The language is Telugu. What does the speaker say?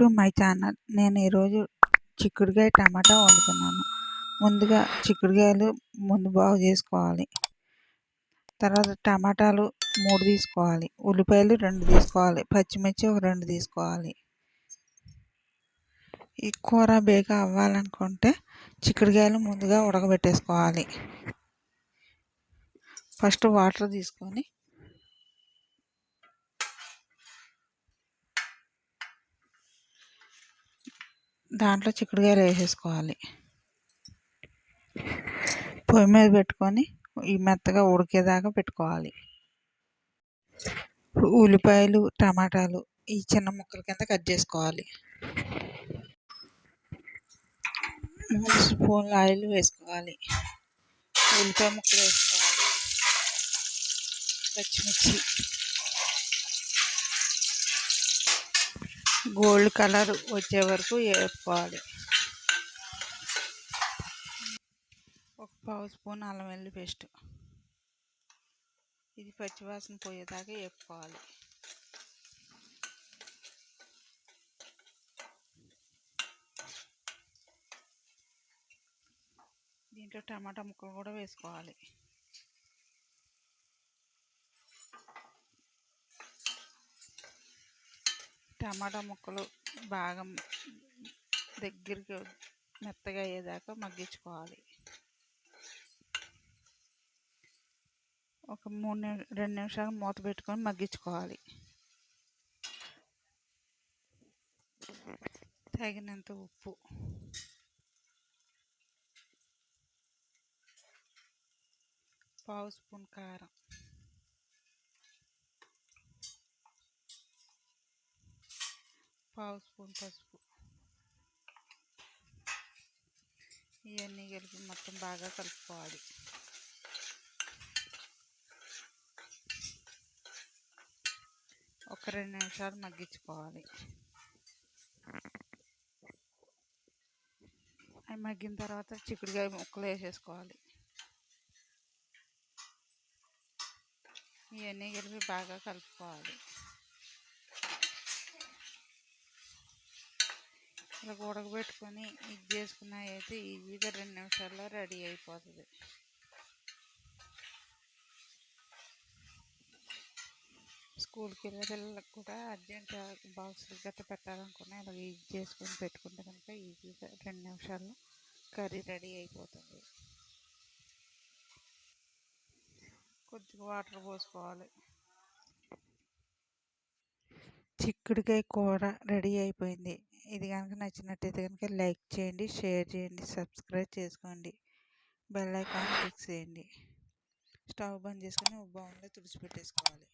To my channel. నేను ఈరోజు చిక్కుడుకాయ టమాటా వండుతున్నాను. ముందుగా చిక్కుడుకాయలు ముందు బాగు చేసుకోవాలి. తర్వాత టమాటాలు మూడు తీసుకోవాలి. ఉల్లిపాయలు రెండు తీసుకోవాలి. పచ్చిమిర్చి ఒక రెండు తీసుకోవాలి. ఈ కూర బేగ అవ్వాలనుకుంటే చిక్కుడుకాయలు ముందుగా ఉడకబెట్టేసుకోవాలి. ఫస్ట్ వాటర్ తీసుకొని దాంట్లో చిక్కుడుకాయలు వేసేసుకోవాలి. పొయ్యి మీద పెట్టుకొని ఈ మెత్తగా ఉడికేదాకా పెట్టుకోవాలి. ఉల్లిపాయలు టమాటాలు ఈ చిన్న ముక్కల కింద కట్ చేసుకోవాలి. మూడు స్పూన్ల ఆయిల్ వేసుకోవాలి. ఉల్లిపాయ ముక్కలు వేసుకోవాలి. పచ్చిమిర్చి. గోల్డ్ కలర్ వచ్చే వరకు వేపుకోవాలి ఒక పావు స్పూన్ అల్లం వెల్లి పేస్ట్. ఇది పచ్చివాసన పోయేదాకా వేపుకోవాలి దీంట్లో టమాటా ముక్కలు కూడా వేసుకోవాలి. టమాటా ముక్కలు బాగా దగ్గరికి మెత్తగా అయ్యేదాకా మగ్గించుకోవాలి. ఒక మూడు రెండు నిమిషాలు మూత పెట్టుకొని మగ్గించుకోవాలి. తగినంత ఉప్పు. పావు స్పూన్ కారం. పావు స్పూన్ పసుపు. ఇవన్నీ కలిపి మొత్తం బాగా కలుపుకోవాలి. ఒక రెండు నిమిషాలు మగ్గించుకోవాలి. అవి మగ్గిన తర్వాత చిక్కుడుకాయ ముక్కలు వేసేసుకోవాలి. ఇవన్నీ కలిపి బాగా కలుపుకోవాలి. ఇలా ఉడకబెట్టుకొని ఇది చేసుకున్న అయితే ఈజీగా రెండు నిమిషాల్లో రెడీ అయిపోతుంది. స్కూల్కి వెళ్ళే పిల్లలకు కూడా అర్జెంట్ బాక్సులు గట్ట పెట్టాలనుకున్నా ఇలా ఇది చేసుకొని పెట్టుకుంటే కనుక ఈజీగా రెండు నిమిషాల్లో కర్రీ రెడీ అయిపోతుంది. కొద్దిగా వాటర్ పోసుకోవాలి. చిక్కుడుకాయ కూర రెడీ అయిపోయింది. ఇది కనుక నచ్చినట్టయితే కనుక లైక్ చేయండి షేర్ చేయండి సబ్స్క్రైబ్ చేసుకోండి. బెల్ ఐకాన్ క్లిక్ చేయండి. స్టవ్ బంద్ చేసుకొని బౌన్లో తుడిచిపెట్టేసుకోవాలి.